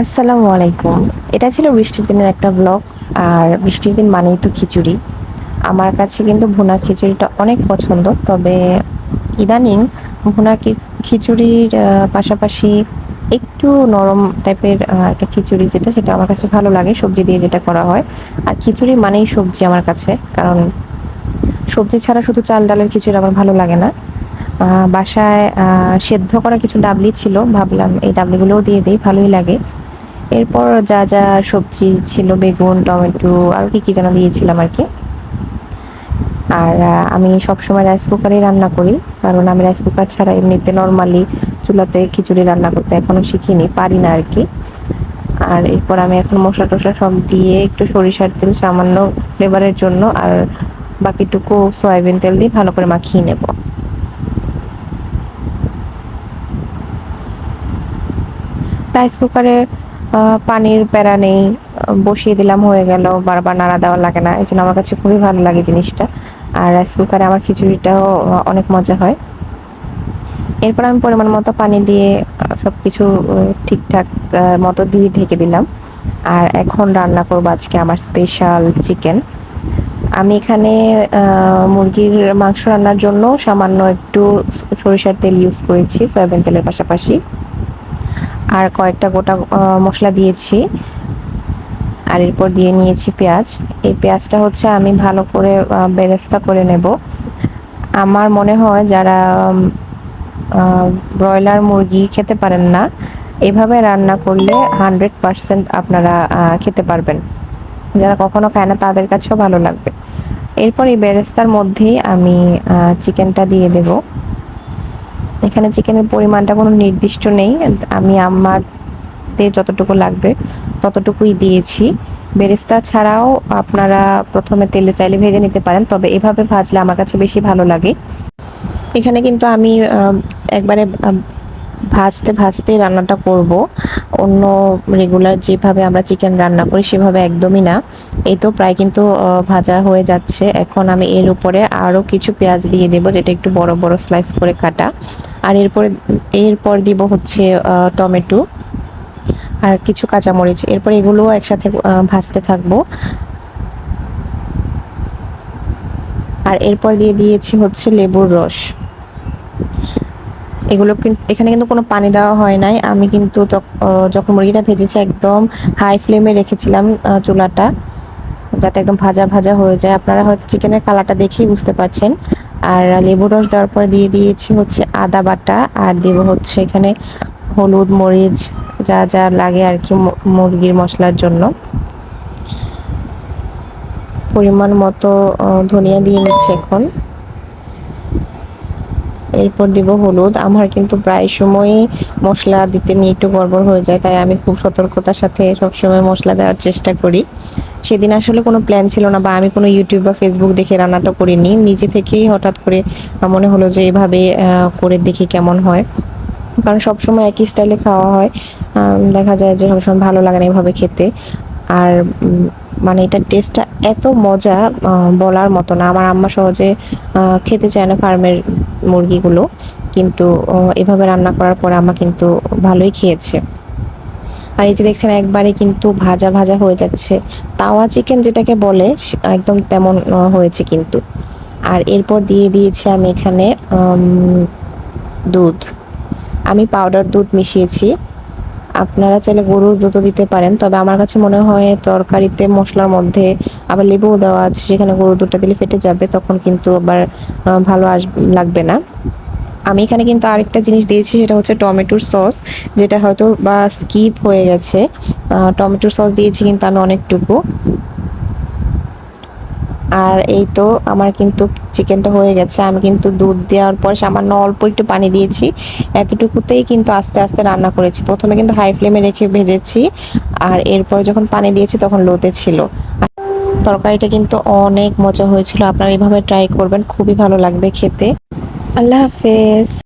আসসালামু আলাইকুম। এটা ছিল বৃষ্টির দিনের একটা ব্লগ আর বৃষ্টির দিন মানেই তো খিচুড়ি। আমার কাছে কিন্তু ভুনা খিচুড়িটা অনেক পছন্দ। তবে ইদানিং ভুনা খিচুড়ির পাশাপাশি একটু নরম টাইপের একটা খিচুড়ি যেটা, সেটা আমার কাছে ভালো লাগে। সবজি দিয়ে যেটা করা হয়। আর খিচুড়ি মানেই সবজি আমার কাছে। কারণ সবজি ছাড়া শুধু চাল ডালের খিচুড়ি আমার ভালো লাগে না। বাসায় সেদ্ধ করা কিছু ডাবলি ছিল। ভাবলাম এই ডাবলিগুলোও দিয়ে দিই, ভালোই লাগে। এরপর যা যা সবজি ছিল, বেগুন, টমেটো আর কি কি যেন দিয়েছিলাম আর কি। আর আমি সবসময় রাইস কুকারেই রান্না করি, কারণ আমি রাইস কুকার ছাড়া এমনিতে নর্মালি চুলাতে খিচুড়ি রান্না করতে এখনও শিখিনি, পারি না আর কি। আর এরপর আমি এখন মশলা টশলা সব দিয়ে একটু সরিষার তেল সামান্য ফ্লেভারের জন্য আর বাকিটুকু সয়াবিন তেল দিয়ে ভালো করে মাখিয়ে নেব। রাইস কুকারে পানির প্যারা নেই, বসিয়ে দিলাম, হয়ে গেল। বারবার নাড়া দেওয়া লাগে না। এই জন্য আমার কাছে খুবই ভালো লাগে জিনিসটা। আর রাইস কুকারে আমার খিচুড়িটাও অনেক মজা হয়। এরপর আমি পরিমাণ মতো পানি দিয়ে সব কিছু ঠিকঠাক মতো দিয়ে ঢেকে দিলাম। আর এখন রান্না করব আজকে আমার স্পেশাল চিকেন আমি এখানে মুরগির মাংস রান্নার জন্য সামান্য একটু সরিষার তেল ইউজ করেছি, সয়াবিন তেলের পাশাপাশি। আর কয়েকটা গোটা মশলা দিয়েছি। আর এরপর দিয়ে নিয়েছি পেঁয়াজ। এই পেঁয়াজটা হচ্ছে আমি ভালো করে বেরেস্তা করে নেব। আমার মনে হয় যারা ব্রয়লার মুরগি খেতে পারেন না, এভাবে রান্না করলে হান্ড্রেড পারসেন্ট আপনারা খেতে পারবেন। যারা কখনো খায় না, তাদের কাছেও ভালো লাগবে। এরপর এই বেরেস্তার মধ্যেই আমি চিকেনটা দিয়ে দেব। এখানে চিকেনের পরিমাণটা কোনো নির্দিষ্ট নেই। আমি আমারতে যতটুকু লাগবে ততটুকুই দিয়েছি। বেরেস্তা ছাড়াও আপনারা প্রথমে তেলে চাইলে ভেজে নিতে পারেন, তবে এভাবে ভাজলে আমার কাছে বেশি ভালো লাগে। এখানে কিন্তু আমি একবারে ভাজতে ভাজতে রান্নাটা করব। অন্য রেগুলার যেভাবে আমরা চিকেন রান্না করি সেভাবে একদমই না। এই তো প্রায় কিন্তু ভাজা হয়ে যাচ্ছে। এখন আমি এর উপরে আরও কিছু পেঁয়াজ দিয়ে দেব, যেটা একটু বড় বড় স্লাইস করে কাটা। আর এরপরে, এরপর দিব হচ্ছে টমেটো আর কিছু কাঁচামরিচ। এরপর এগুলোও একসাথে ভাজতে থাকব। আর এরপর দিয়ে দিয়েছি হচ্ছে লেবুর রস। এগুলো কিন্তু এখানে কিন্তু কোনো পানি দেওয়া হয় নাই। আমি কিন্তু যখন মুরগিটা ভেজেছি একদম হাই ফ্লেমে রেখেছিলাম চুলাটা, যাতে একদম ভাজা ভাজা হয়ে যায়। আপনারা হয়তো চিকেনের কালারটা দেখেই বুঝতে পারছেন। আর লেবু রস দেওয়ার পর দিয়ে দিয়েছি হচ্ছে আদা বাটা, আর দেব হচ্ছে এখানে হলুদ, মরিচ, যা যা লাগে আর কি মুরগির মশলার জন্য। পরিমাণ মতো ধনিয়া দিয়ে নিচ্ছে এখন। এরপর দিব হলুদ। আমার কিন্তু প্রায় সময়ই মশলা দিতে নিয়ে একটু গড়বড় হয়ে যায়, তাই আমি খুব সতর্কতার সাথে সবসময় মশলা দেওয়ার চেষ্টা করি। সেদিন আসলে কোনো প্ল্যান ছিল না বা আমি কোনো ইউটিউব বা ফেসবুক দেখে রান্নাটা করিনি। নিজে থেকেই হঠাৎ করে মনে হলো যে এভাবে করে দেখি কেমন হয়। কারণ সবসময় একই স্টাইলে খাওয়া হয়। দেখা যায় যে সবসময় ভালো লাগে না এভাবে খেতে। আর মানে এটার টেস্টটা এত মজা বলার মতো না। আমার আম্মা সহজে খেতে চায় না ফার্মের মুরগিগুলো, কিন্তু এভাবে রান্না করার পর আমার কিন্তু ভালোই খেয়েছে। আর এই যে দেখছেন, একবারে কিন্তু ভাজা ভাজা হয়ে যাচ্ছে। তাওয়া চিকেন যেটাকে বলে একদম তেমন হয়েছে কিন্তু। আর এরপর দিয়ে দিয়েছি আমি এখানে দুধ। আমি পাউডার দুধ মিশিয়েছি। আপনারা চাইলে গরুর দুধও দিতে পারেন, তবে আমার কাছে মনে হয় তরকারিতে মশলার মধ্যে আবার লেবুও দেওয়া আছে, সেখানে গরুর দুধটা দিলে ফেটে যাবে, তখন কিন্তু আবার ভালো আস, লাগবে না। আমি এখানে কিন্তু আরেকটা জিনিস দিয়েছি, সেটা হচ্ছে টমেটোর সস, যেটা হয়তো বা স্কিপ হয়ে গেছে। টমেটোর সস দিয়েছি কিন্তু আমি অনেকটুকু। আর এই তো আমার কিন্তু চিকেনটা হয়ে গেছে। আমি কিন্তু দুধ দেওয়ার পর সামান্য অল্প একটু পানি দিয়েছি। এতটুকুতেই কিন্তু আস্তে আস্তে রান্না করেছি। প্রথমে কিন্তু হাই ফ্লেমে রেখে ভেজেছি। আর এরপর যখন পানি দিয়েছি তখন লোতে ছিল। তরকারিটা কিন্তু অনেক মজা হয়েছিল। আপনারা এইভাবে ট্রাই করবেন। খুবই ভালো লাগবে খেতে। আল্লাহ হাফেজ।